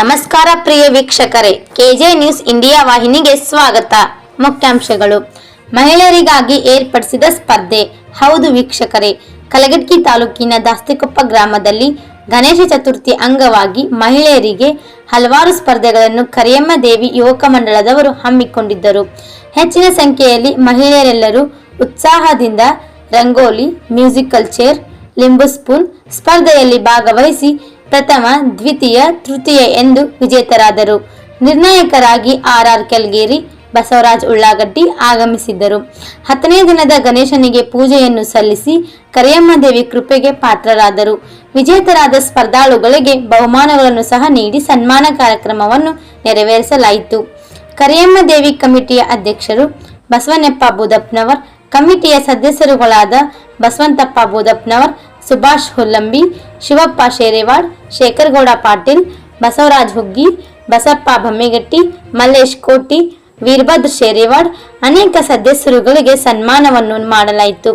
ನಮಸ್ಕಾರ ಪ್ರಿಯ ವೀಕ್ಷಕರೇ, K J news India ವಾಹಿನಿಗೆ ಸ್ವಾಗತ. ಮುಖ್ಯಾಂಶಗಳು. ಮಹಿಳೆಯರಿಗಾಗಿ ಏರ್ಪಡಿಸಿದ ಸ್ಪರ್ಧೆ. ಹೌದು ವೀಕ್ಷಕರೇ ಕಲಗಟ್ಟಿ ತಾಲೂಕಿನ ದಾಸ್ತಿಕೊಪ್ಪ ಗ್ರಾಮದಲ್ಲಿ ಗಣೇಶ ಚತುರ್ಥಿ ಅಂಗವಾಗಿ ಮಹಿಳೆಯರಿಗೆ ಹಲವಾರು ಸ್ಪರ್ಧೆಗಳನ್ನು ಕರಿಯಮ್ಮ ದೇವಿ ಯುವಕ ಮಂಡಳದವರು ಹಮ್ಮಿಕೊಂಡಿದ್ದರು. ಹೆಚ್ಚಿನ ಸಂಖ್ಯೆಯಲ್ಲಿ ಮಹಿಳೆಯರೆಲ್ಲರೂ ಉತ್ಸಾಹದಿಂದ ರಂಗೋಲಿ, ಮ್ಯೂಸಿಕಲ್ ಚೇರ್, ಲಿಂಬು ಸ್ಪೂನ್ ಸ್ಪರ್ಧೆಯಲ್ಲಿ ಭಾಗವಹಿಸಿ ಪ್ರಥಮ, ದ್ವಿತೀಯ, ತೃತೀಯ ಎಂದು ವಿಜೇತರಾದರು. ನಿರ್ಣಾಯಕರಾಗಿ ಆರ್ ಆರ್ ಕೆಲ್ಗೇರಿ, ಬಸವರಾಜ್ ಉಳ್ಳಾಗಡ್ಡಿ ಆಗಮಿಸಿದ್ದರು. ಹತ್ತನೇ ದಿನದ ಗಣೇಶನಿಗೆ ಪೂಜೆಯನ್ನು ಸಲ್ಲಿಸಿ ಕರಿಯಮ್ಮ ದೇವಿ ಕೃಪೆಗೆ ಪಾತ್ರರಾದರು. ವಿಜೇತರಾದ ಸ್ಪರ್ಧಾಳುಗಳಿಗೆ ಬಹುಮಾನಗಳನ್ನು ಸಹ ನೀಡಿ ಸನ್ಮಾನ ಕಾರ್ಯಕ್ರಮವನ್ನು ನೆರವೇರಿಸಲಾಯಿತು. ಕರಿಯಮ್ಮ ದೇವಿ ಕಮಿಟಿಯ ಅಧ್ಯಕ್ಷರು ಬಸವನೆಪ್ಪ ಬೂದಪ್ನವರ್ ಕಮಿಟಿಯ ಸದಸ್ಯರುಗಳಾದ ಬಸವಂತಪ್ಪ ಬೂದಪ್ನವರ್ ಸುಭಾಷ್ ಹುಲ್ಲಂಬಿ, ಶಿವಪ್ಪ ಶೇರೇವಾಡ್, ಶೇಖರ್ಗೌಡ ಪಾಟೀಲ್, ಬಸವರಾಜ್ ಹುಗ್ಗಿ, ಬಸಪ್ಪ ಬಮ್ಮಿಗಟ್ಟಿ, ಮಲ್ಲೇಶ್ ಕೋಟಿ, ವೀರಭದ್ರ ಶೇರೇವಾಡ್ ಅನೇಕ ಸದಸ್ಯರುಗಳಿಗೆ ಸನ್ಮಾನವನ್ನು ಮಾಡಲಾಯಿತು.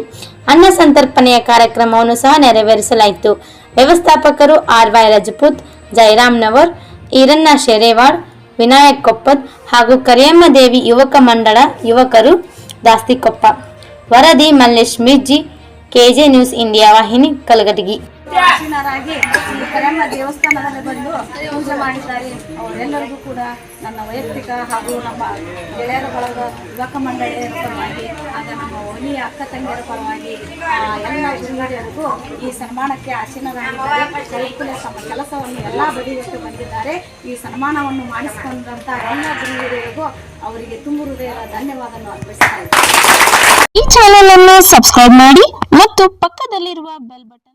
ಅನ್ನ ಸಂತರ್ಪಣೆಯ ಕಾರ್ಯಕ್ರಮವನ್ನು ಸಹ ನೆರವೇರಿಸಲಾಯಿತು. ವ್ಯವಸ್ಥಾಪಕರು ಆರ್ ವೈ ರಜಪೂತ್ ಜಯರಾಮ್ನವರ್ ಈರಣ್ಣ ಶೇರೇವಾಡ್, ವಿನಾಯಕ್ ಕೊಪ್ಪದ್ ಹಾಗೂ ಕರಿಯಮ್ಮ ದೇವಿ ಯುವಕ ಮಂಡಳ ಯುವಕರು ದಾಸ್ತಿಕೊಪ್ಪ ವರದಿ Mallesh Mirji KJ news India ವಾಹಿನಿ ಕಲಗಟಗಿ ಆಸೀನರಾಗಿ ಈ ಕರೆಮ್ಮ ದೇವಸ್ಥಾನದಲ್ಲಿ ಬಂದು ಪೂಜೆ ಮಾಡಿದ್ದಾರೆ. ಅವರೆಲ್ಲರಿಗೂ ಕೂಡ ನನ್ನ ವೈಯಕ್ತಿಕ ಹಾಗೂ ನಮ್ಮ ಗೆಳೆಯರ ಬಳಗ ಯುವಕ ಮಂಡಳಿಯರ ಪರವಾಗಿ, ಆಗ ನಮ್ಮ ಒಲಿಯ ಅಕ್ಕ ತಂಗಿಯರ ಪರವಾಗಿ ಎಲ್ಲ ಈ ಸನ್ಮಾನಕ್ಕೆ ಆಸೀನರಾಗಿದ್ದಾರೆ ತಮ್ಮ ಕೆಲಸವನ್ನು ಎಲ್ಲ ಬದಿಗಿಟ್ಟು ಬಂದಿದ್ದಾರೆ. ಈ ಸನ್ಮಾನವನ್ನು ಮಾಡಿಸಿಕೊಂಡಂತ ಎಲ್ಲ ಹಿರಿಯರಿಗೂ ಅವರಿಗೆ ತುಂಬು ಹೃದಯದ ಧನ್ಯವಾದವನ್ನು ಅರ್ಪಿಸ್ತಾ ಈ ಚಾನೆಲ್ ಅನ್ನು ಸಬ್ಸ್ಕ್ರೈಬ್ ಮಾಡಿ ಮತ್ತು ಪಕ್ಕದಲ್ಲಿರುವ ಬೆಲ್ ಬಟನ್